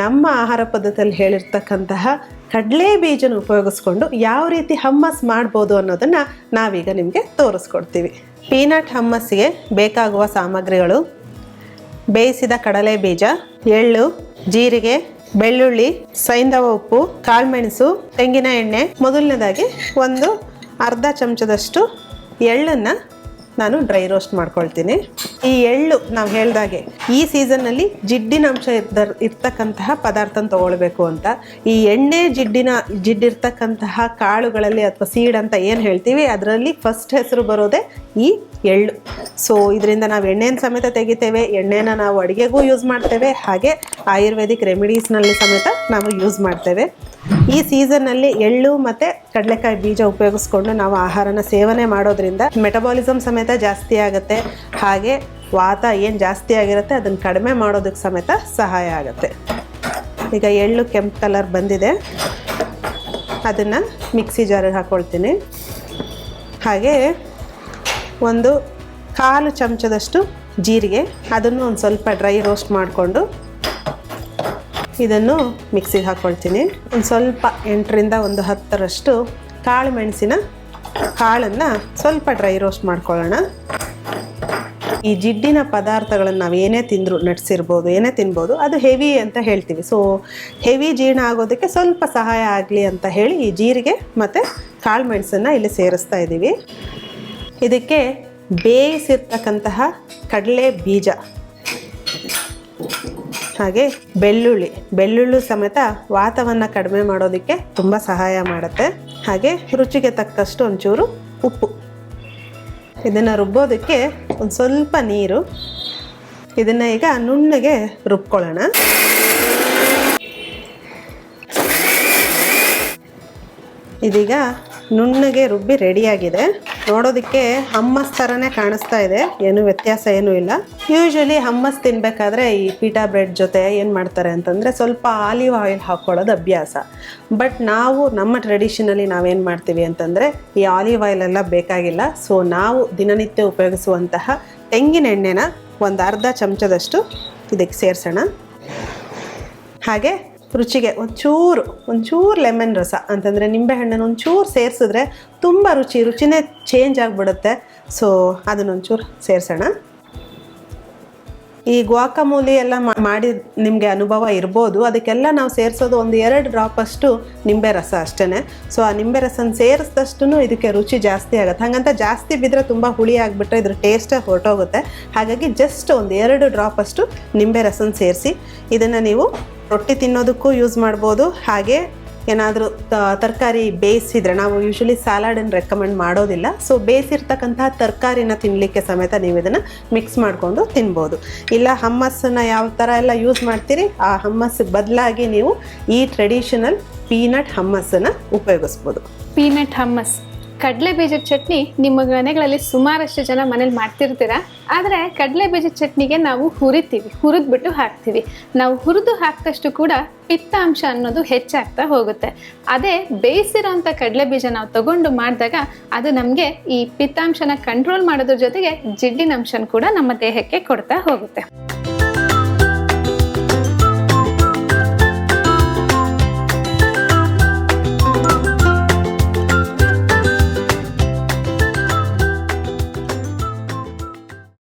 ನಮ್ಮ ಆಹಾರ ಪದ್ಧತಿಯಲ್ಲಿ ಹೇಳಿರ್ತಕ್ಕಂತಹ ಕಡಲೆ ಬೀಜನ ಉಪಯೋಗಿಸ್ಕೊಂಡು ಯಾವ ರೀತಿ ಹಮ್ಮಸ್ ಮಾಡ್ಬೋದು ಅನ್ನೋದನ್ನು ನಾವೀಗ ನಿಮಗೆ ತೋರಿಸ್ಕೊಡ್ತೀವಿ. ಪೀನಟ್ ಹಮ್ಮಸ್ಸಿಗೆ ಬೇಕಾಗುವ ಸಾಮಗ್ರಿಗಳು, ಬೇಯಿಸಿದ ಕಡಲೆ ಬೀಜ, ಎಳ್ಳು, ಜೀರಿಗೆ, ಬೆಳ್ಳುಳ್ಳಿ, ಸೈಂಧವ ಉಪ್ಪು, ಕಾಳುಮೆಣಸು, ತೆಂಗಿನ ಎಣ್ಣೆ, ಮೊದಲನೇದಾಗಿ ಒಂದು ಅರ್ಧ ಚಮಚದಷ್ಟು ಎಳ್ಳನ್ನು ನಾನು ಡ್ರೈ ರೋಸ್ಟ್ ಮಾಡ್ಕೊಳ್ತೀನಿ. ಈ ಎಳ್ಳು ನಾವು ಹೇಳ್ದಾಗೆ ಈ ಸೀಸನ್ನಲ್ಲಿ ಜಿಡ್ಡಿನ ಅಂಶ ಇದ್ದ, ಇರ್ತಕ್ಕಂತಹ ಪದಾರ್ಥನ ತಗೊಳ್ಬೇಕು ಅಂತ. ಈ ಎಣ್ಣೆ ಜಿಡ್ಡಿನ, ಜಿಡ್ಡಿರ್ತಕ್ಕಂತಹ ಕಾಳುಗಳಲ್ಲಿ ಅಥವಾ ಸೀಡ್ ಅಂತ ಏನು ಹೇಳ್ತೀವಿ, ಅದರಲ್ಲಿ ಫಸ್ಟ್ ಹೆಸರು ಬರೋದೇ ಈ ಎಳ್ಳು. ಸೊ ಇದರಿಂದ ನಾವು ಎಣ್ಣೆನ ಸಮೇತ ತೆಗಿತೇವೆ, ಎಣ್ಣೆನ ನಾವು ಅಡುಗೆಗೂ ಯೂಸ್ ಮಾಡ್ತೇವೆ, ಹಾಗೆ ಆಯುರ್ವೇದಿಕ್ ರೆಮಿಡೀಸ್ನಲ್ಲಿ ಸಮೇತ ನಾವು ಯೂಸ್ ಮಾಡ್ತೇವೆ. ಈ ಸೀಸನ್ನಲ್ಲಿ ಎಳ್ಳು ಮತ್ತು ಕಡಲೆಕಾಯಿ ಬೀಜ ಉಪಯೋಗಿಸ್ಕೊಂಡು ನಾವು ಆಹಾರನ ಸೇವನೆ ಮಾಡೋದ್ರಿಂದ ಮೆಟಬಾಲಿಸಮ್ ಸಮೇತ ಜಾಸ್ತಿ ಆಗುತ್ತೆ. ಹಾಗೆ ವಾತ ಏನು ಜಾಸ್ತಿ ಆಗಿರುತ್ತೆ ಅದನ್ನು ಕಡಿಮೆ ಮಾಡೋದಕ್ಕೆ ಸಮೇತ ಸಹಾಯ ಆಗುತ್ತೆ. ಈಗ ಎಳ್ಳು ಕೆಂಪು ಕಲರ್ ಬಂದಿದೆ. ಅದನ್ನು ಮಿಕ್ಸಿ ಜಾರಿಗೆ ಹಾಕ್ಕೊಳ್ತೀನಿ ಹಾಗೆ ಒಂದು ಕಾಲು ಚಮಚದಷ್ಟು ಜೀರಿಗೆ, ಅದನ್ನು ಒಂದು ಸ್ವಲ್ಪ ಡ್ರೈ ರೋಸ್ಟ್ ಮಾಡಿಕೊಂಡು ಇದನ್ನು ಮಿಕ್ಸಿಗೆ ಹಾಕ್ಕೊಳ್ತೀನಿ. ಒಂದು ಸ್ವಲ್ಪ ಎಂಟರಿಂದ ಒಂದು ಹತ್ತರಷ್ಟು ಕಾಳು ಮೆಣಸಿನ ಕಾಳನ್ನು ಸ್ವಲ್ಪ ಡ್ರೈ ರೋಸ್ಟ್ ಮಾಡ್ಕೊಳ್ಳೋಣ. ಈ ಜಿಡ್ಡಿನ ಪದಾರ್ಥಗಳನ್ನು ನಾವು ಏನೇ ತಿಂದರೂ ನಟ್ಸಿರ್ಬೋದು ಏನೇ ತಿನ್ಬೋದು, ಅದು ಹೆವಿ ಅಂತ ಹೇಳ್ತೀವಿ. ಸೊ ಹೆವಿ ಜೀರ್ಣ ಆಗೋದಕ್ಕೆ ಸ್ವಲ್ಪ ಸಹಾಯ ಆಗಲಿ ಅಂತ ಹೇಳಿ ಈ ಜೀರಿಗೆ ಮತ್ತು ಕಾಳು ಮೆಣಸನ್ನು ಇಲ್ಲಿ ಸೇರಿಸ್ತಾ ಇದ್ದೀವಿ ಇದಕ್ಕೆ ಬೇಯಿಸಿರ್ತಕ್ಕಂತಹ ಕಡಲೆ ಬೀಜ ಹಾಗೆ ಬೆಳ್ಳುಳ್ಳಿ. ಬೆಳ್ಳುಳ್ಳಿ ಸಮೇತ ವಾತವನ್ನು ಕಡಿಮೆ ಮಾಡೋದಕ್ಕೆ ತುಂಬ ಸಹಾಯ ಮಾಡುತ್ತೆ. ಹಾಗೆ ರುಚಿಗೆ ತಕ್ಕಷ್ಟು ಒಂಚೂರು ಉಪ್ಪು. ಇದನ್ನು ರುಬ್ಬೋದಕ್ಕೆ ಒಂದು ಸ್ವಲ್ಪ ನೀರು. ಇದನ್ನು ಈಗ ನುಣ್ಣಗೆ ರುಬ್ಕೊಳ್ಳೋಣ. ಇದೀಗ ನುಣ್ಣಗೆ ರುಬ್ಬಿ ರೆಡಿಯಾಗಿದೆ ನೋಡೋದಕ್ಕೆ ಹಮ್ಮಸ್ ಥರನೇ ಕಾಣಿಸ್ತಾ ಇದೆ. ಏನು ವ್ಯತ್ಯಾಸ ಏನೂ ಇಲ್ಲ. ಯೂಶ್ವಲಿ ಹಮ್ಮಸ್ ತಿನ್ನಬೇಕಾದ್ರೆ ಈ ಪೀಟಾ ಬ್ರೆಡ್ ಜೊತೆ ಏನು ಮಾಡ್ತಾರೆ ಅಂತಂದರೆ ಸ್ವಲ್ಪ ಆಲಿವ್ ಆಯಿಲ್ ಹಾಕ್ಕೊಳ್ಳೋದು ಅಭ್ಯಾಸ. ಬಟ್ ನಾವು ನಮ್ಮ ಟ್ರೆಡಿಷನಲ್ಲಿ ನಾವೇನು ಮಾಡ್ತೀವಿ ಅಂತಂದರೆ ಈ ಆಲಿವ್ ಆಯಿಲ್ ಎಲ್ಲ ಬೇಕಾಗಿಲ್ಲ. ಸೊ ನಾವು ದಿನನಿತ್ಯ ಉಪಯೋಗಿಸುವಂತಹ ತೆಂಗಿನ ಎಣ್ಣೆನ ಒಂದು ಅರ್ಧ ಚಮಚದಷ್ಟು ಇದಕ್ಕೆ ಸೇರಿಸೋಣ. ಹಾಗೆ ರುಚಿಗೆ ಒಂಚೂರು ಒಂಚೂರು ಲೆಮನ್ ರಸ ಅಂತಂದರೆ ನಿಂಬೆಹಣ್ಣನ್ನು ಒಂಚೂರು ಸೇರಿಸಿದ್ರೆ ತುಂಬ ರುಚಿ, ರುಚಿನೇ ಚೇಂಜ್ ಆಗಿಬಿಡುತ್ತೆ. ಸೊ ಅದನ್ನೊಂಚೂರು ಸೇರಿಸೋಣ. ಈ ಗ್ವಾಕಮೂಲಿ ಎಲ್ಲ ಮಾಡಿ ನಿಮಗೆ ಅನುಭವ ಇರ್ಬೋದು. ಅದಕ್ಕೆಲ್ಲ ನಾವು ಸೇರಿಸೋದು ಒಂದು ಎರಡು ಡ್ರಾಪಷ್ಟು ನಿಂಬೆ ರಸ ಅಷ್ಟೇ ಸೊ ಆ ನಿಂಬೆ ರಸನ ಸೇರಿಸಿದಷ್ಟು ಇದಕ್ಕೆ ರುಚಿ ಜಾಸ್ತಿ ಆಗುತ್ತೆ. ಹಾಗಂತ ಜಾಸ್ತಿ ಬಿದ್ದರೆ ತುಂಬ ಹುಳಿ ಆಗಿಬಿಟ್ರೆ ಇದ್ರ ಟೇಸ್ಟೇ ಹೊರಟೋಗುತ್ತೆ. ಹಾಗಾಗಿ ಜಸ್ಟ್ ಒಂದು ಎರಡು ಡ್ರಾಪಷ್ಟು ನಿಂಬೆ ರಸನ ಸೇರಿಸಿ, ಇದನ್ನು ನೀವು ರೊಟ್ಟಿ ತಿನ್ನೋದಕ್ಕೂ ಯೂಸ್ ಮಾಡ್ಬೋದು. ಹಾಗೆ ಏನಾದರೂ ತರಕಾರಿ ಬೇಯಿಸಿದ್ರೆ ನಾವು ಯೂಶ್ವಲಿ ಸ್ಯಾಲಾಡನ್ನು ರೆಕಮೆಂಡ್ ಮಾಡೋದಿಲ್ಲ. ಸೊ ಬೇಯಿಸಿರ್ತಕ್ಕಂತಹ ತರಕಾರಿನ ತಿನ್ನಲಿಕ್ಕೆ ಸಮೇತ ನೀವು ಇದನ್ನು ಮಿಕ್ಸ್ ಮಾಡಿಕೊಂಡು ತಿನ್ಬೋದು. ಇಲ್ಲ ಹಮ್ಮಸ್ಸನ್ನು ಯಾವ ಥರ ಎಲ್ಲ ಯೂಸ್ ಮಾಡ್ತೀರಿ, ಆ ಹಮ್ಮಸ್ಸಿಗೆ ಬದಲಾಗಿ ನೀವು ಈ ಟ್ರೆಡಿಷನಲ್ ಪೀನಟ್ ಹಮ್ಮಸ್ಸನ್ನು ಉಪಯೋಗಿಸ್ಬೋದು. ಪೀನಟ್ ಹಮ್ಮಸ್ ಕಡಲೆ ಬೀಜದ ಚಟ್ನಿ ನಿಮ್ಮ ಮನೆಗಳಲ್ಲಿ ಸುಮಾರಷ್ಟು ಜನ ಮನೇಲಿ ಮಾಡ್ತಿರ್ತೀರ? ಆದರೆ ಕಡಲೆ ಬೀಜದ ಚಟ್ನಿಗೆ ನಾವು ಹುರಿತೀವಿ, ಹುರಿದ್ಬಿಟ್ಟು ಹಾಕ್ತೀವಿ. ನಾವು ಹುರಿದು ಹಾಕಿದಷ್ಟು ಕೂಡ ಪಿತ್ತಾಂಶ ಅನ್ನೋದು ಹೆಚ್ಚಾಗ್ತಾ ಹೋಗುತ್ತೆ. ಅದೇ ಬೇಯಿಸಿರೋಂಥ ಕಡಲೆ ಬೀಜ ನಾವು ತಗೊಂಡು ಮಾಡಿದಾಗ ಅದು ನಮಗೆ ಈ ಪಿತ್ತಾಂಶನ ಕಂಟ್ರೋಲ್ ಮಾಡೋದ್ರ ಜೊತೆಗೆ ಜಿಡ್ಡಿನ ಅಂಶನ ಕೂಡ ನಮ್ಮ ದೇಹಕ್ಕೆ ಕೊಡ್ತಾ ಹೋಗುತ್ತೆ.